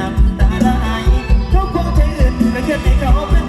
น้ำตาไหลเขาควใจอื่นก็ะเกิดในเขา